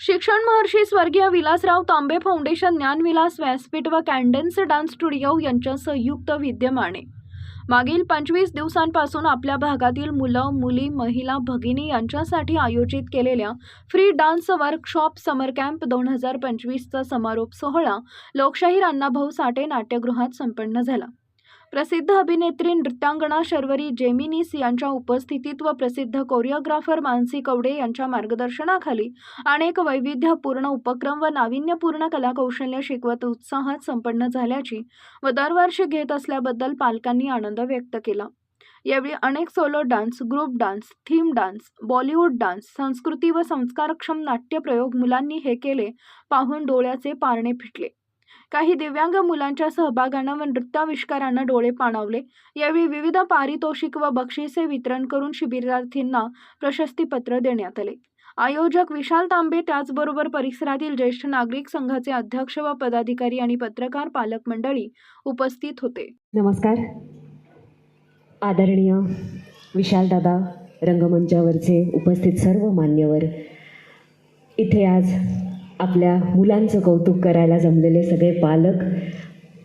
शिक्षण महर्षी स्वर्गीय विलासराव तांबे फाउंडेशन ज्ञानविलास व्यासपीठ व कॅन्डन्स डान्स स्टुडिओ यांच्या संयुक्त विद्यमाने. मागील पंचवीस दिवसांपासून आपल्या भागातील मुलं मुली महिला भगिनी यांच्यासाठी आयोजित केलेल्या free dance workshop summer camp दोन हजार पंचवीसचा समारोप सोहळा लोकशाहीर अण्णाभाऊ साठे नाट्यगृहात संपन्न झाला. प्रसिद्ध अभिनेत्री नृत्यांगणा शर्वरी जेमिनीस यांच्या उपस्थितीत व प्रसिद्ध कोरिओग्राफर मानसी कवडे यांच्या मार्गदर्शनाखाली अनेक वैविध्यपूर्ण उपक्रम व नाविन्यपूर्ण कलाकौशल्य शिकवत उत्साहात संपन्न झाल्याची व दरवर्षी घेत असल्याबद्दल पालकांनी आनंद व्यक्त केला. यावेळी अनेक solo dance group dance theme dance Bollywood dance संस्कृती व संस्कारक्षम नाट्यप्रयोग मुलांनी हे केले पाहून डोळ्याचे पारणे फिटले. काही दिव्यांग मुलांच्या सहभागानं व नृत्याविष्कारानं डोळे पाणावले. यावेळी विविध पारितोषिक व बक्षिसे वितरण करून शिबिरार्थींना प्रशस्तीपत्र देण्यात आले. आयोजक विशाल तांबे त्याचबरोबर परिसरातील ज्येष्ठ नागरिक संघाचे अध्यक्ष व पदाधिकारी आणि पत्रकार पालक मंडळी उपस्थित होते. नमस्कार. आदरणीय विशालदादा रंगमंचावरचे उपस्थित सर्व मान्यवर इथे आज आपल्या मुलांचं कौतुक करायला जमलेले सगळे पालक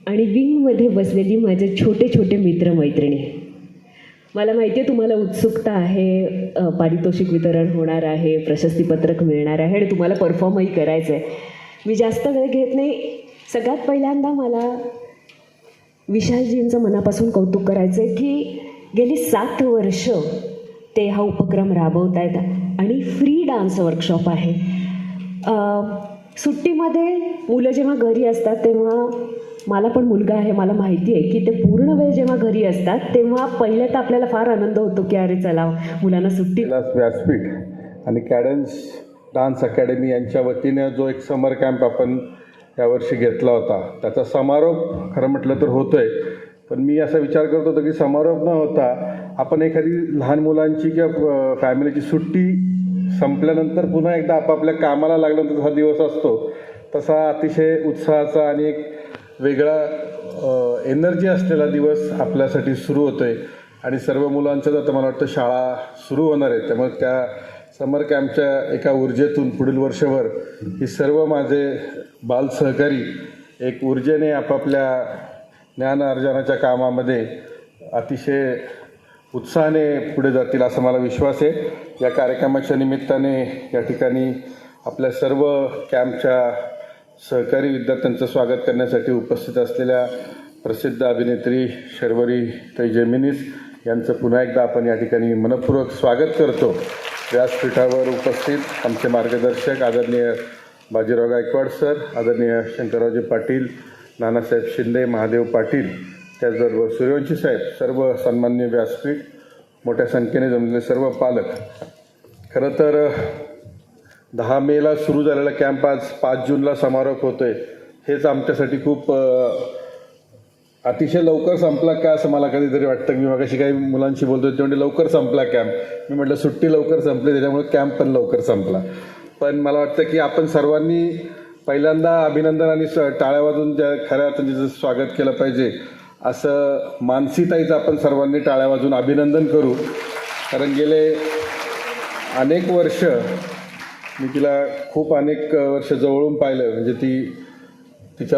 आणि विंगमध्ये बसलेली माझे छोटे छोटे मित्रमैत्रिणी. मला माहिती आहे तुम्हाला उत्सुकता आहे पारितोषिक वितरण होणार आहे प्रशस्तीपत्रक मिळणार आहे आणि तुम्हाला परफॉर्मही करायचं आहे मी जास्त वेळ घेत नाही. सगळ्यात पहिल्यांदा मला विशालजींचं मनापासून कौतुक करायचं आहे की गेली सात वर्ष ते हा उपक्रम राबवत आहेत आणि फ्री डान्स वर्कशॉप आहे. सुट्टीमध्ये मुलं जेव्हा घरी असतात तेव्हा मला पण मुलगा आहे मला माहिती आहे की ते पूर्ण वेळ जेव्हा घरी असतात तेव्हा पहिले तर आपल्याला फार आनंद होतो की अरे चला मुलांना सुट्टी व्यासपीठ आणि कॅडन्स डान्स अकॅडमी यांच्या वतीने जो एक समर कॅम्प आपण यावर्षी घेतला होता. त्याचा समारोप खरं म्हटलं तर होतोय. पण मी असा विचार करत होतो की समारोप न होता आपण एखादी लहान मुलांची किंवा फॅमिलीची सुट्टी संपल्यानंतर पुन्हा एकदा आपापल्या कामाला लागल्यानंतर जसा दिवस असतो तसा अतिशय उत्साहाचा आणि एक वेगळा एनर्जी असलेला दिवस आपल्यासाठी सुरू होतो आहे आणि सर्व मुलांचं तर मला वाटतं शाळा सुरू होणार आहे. त्यामुळे त्या समर कॅम्पच्या एका ऊर्जेतून पुढील वर्षभर ही सर्व माझे बाल सहकारी एक ऊर्जेने आपापल्या ज्ञान अर्जनाच्या कामामध्ये अतिशय उत्साहाने पुढे जातील असा मला विश्वास आहे. या कार्यक्रमाच्या निमित्ताने या ठिकाणी आपल्या सर्व कॅम्पच्या सहकारी विद्यार्थ्यांचं स्वागत करण्यासाठी उपस्थित असलेल्या प्रसिद्ध अभिनेत्री शर्वरी तैजमिनीस यांचं पुन्हा एकदा आपण या ठिकाणी मनपूर्वक स्वागत करतो. व्यासपीठावर उपस्थित आमचे मार्गदर्शक आदरणीय बाजीराव गायकवाड सर आदरणीय शंकररावजी पाटील नानासाहेब शिंदे महादेव पाटील त्याचबरोबर सूर्यवंशी साहेब सर्व सन्मान्य व्यासपीठ मोठ्या संख्येने जमलेले सर्व पालक खरं तर दहा मेला सुरू झालेला कॅम्प आज पाच जूनला समारोप होतो आहे हेच आमच्यासाठी खूप अतिशय लवकर संपला का असं मला कधीतरी वाटतं. मी मगाशी काही मुलांशी बोलतो ते म्हणजे लवकर संपला कॅम्प मी म्हटलं सुट्टी लवकर संपली त्याच्यामुळे कॅम्प पण लवकर संपला. पण मला वाटतं की आपण सर्वांनी पहिल्यांदा अभिनंदन आणि स- टाळ्या वाजून त्या खऱ्या अर्थाने स्वागत केलं पाहिजे. असं मानसीताईचं आपण सर्वांनी टाळ्या वाजून अभिनंदन करू. कारण गेले अनेक वर्ष मी तिला खूप अनेक वर्ष जवळून पाहिलं. म्हणजे ती तिच्या